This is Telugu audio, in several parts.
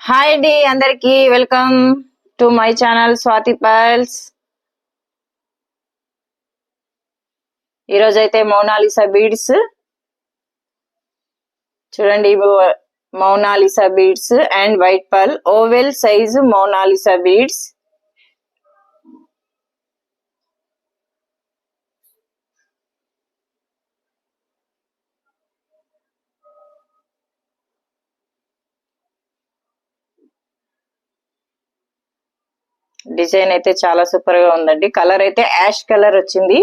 హాయ్ అండి అందరికి. Welcome to my channel Swathi pearls ఈరోజు అయితే మౌనాలిసా బీడ్స్. చూడండి ఇవి Mona Lisa beads and white pearl. Oval size Mona Lisa beads. Design అయితే చాలా సూపర్గా ఉందండి. కలర్ అయితే యాష్ కలర్ వచ్చింది.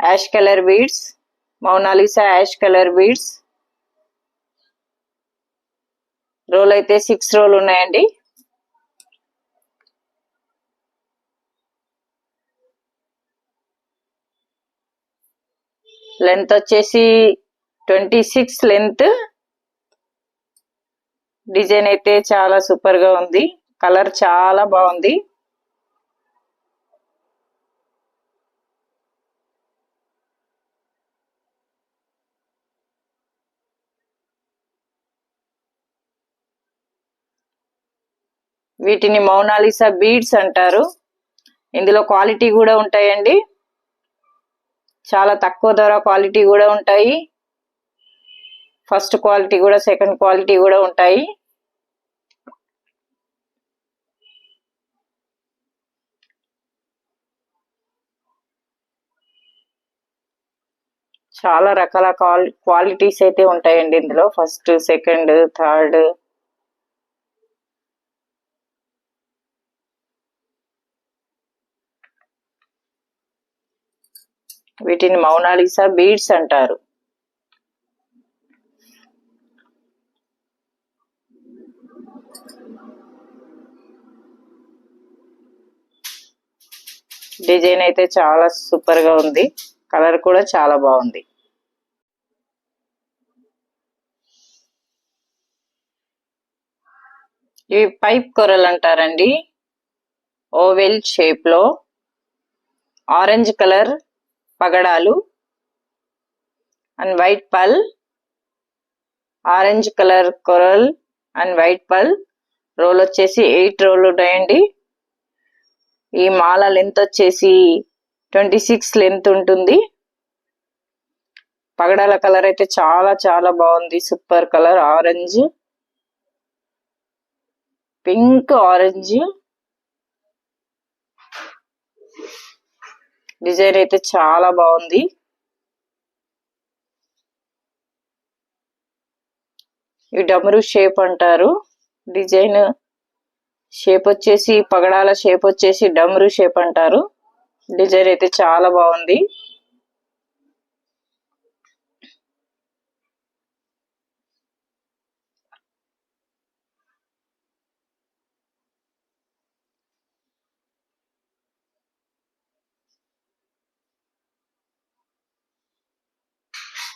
Ash colour beads Mona Lisa ash colour beads. Roll అయితే సిక్స్ రోల్ ఉన్నాయండి. లెంత్ వచ్చేసి ట్వంటీ సిక్స్ లెంత్. డిజైన్ అయితే చాలా సూపర్గా ఉంది. కలర్ చాలా బాగుంది. వీటిని మౌనాలిసా బీడ్స్ అంటారు. ఇందులో క్వాలిటీ కూడా ఉంటాయండి. చాలా తక్కువ ధర క్వాలిటీ కూడా ఉంటాయి. ఫస్ట్ క్వాలిటీ కూడా సెకండ్ క్వాలిటీ కూడా ఉంటాయి. చాలా రకాల క్వాలిటీస్ అయితే ఉంటాయండి ఇందులో. First second third. వీటిని మౌనాలిసా బీడ్స్ అంటారు. డిజైన్ అయితే చాలా సూపర్గా ఉంది. కలర్ కూడా చాలా బాగుంది. ఇవి పైప్ కొరలు అంటారండి. ఓవెల్ షేప్లో orange colour పగడాలు and white pearl orange colour coral and white pearl. Roll వచ్చేసి ఎయిట్ రోల్ ఉన్నాయండి ఈ మాల లెంత్ వచ్చేసి ట్వంటీ సిక్స్ లెంత్ ఉంటుంది. పగడాల కలర్ అయితే చాలా చాలా బాగుంది. Super colour orange. Pink orange. Design అయితే చాలా బాగుంది. ఈ డమరు షేప్ అంటారు. డిజైన్ షేప్ వచ్చేసి పగడాల షేప్ వచ్చేసి డమరు షేప్ అంటారు. డిజైన్ అయితే చాలా బాగుంది.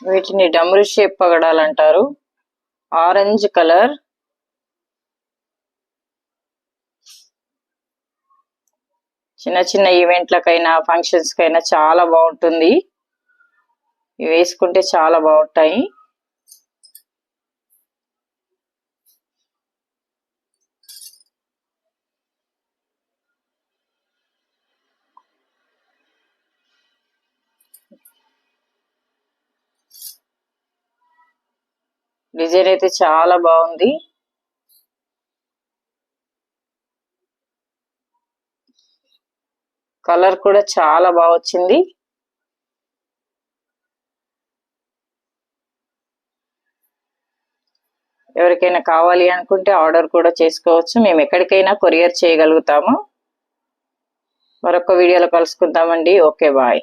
వీటిని డమరు షేప్ పగడాలంటారు. Orange colour. చిన్న చిన్న ఈవెంట్లకైనా ఫంక్షన్స్కైనా చాలా బాగుంటుంది ఇవి వేసుకుంటే చాలా బాగుంటాయి డిజైన్ అయితే చాలా బాగుంది కలర్ కూడా చాలా బాగా వచ్చింది. ఎవరికైనా కావాలి అనుకుంటే ఆర్డర్ కూడా చేసుకోవచ్చు. మేము ఎక్కడికైనా కొరియర్ చేయగలుగుతాము. మరొక వీడియోలో కలుసుకుందామండి. Okay bye.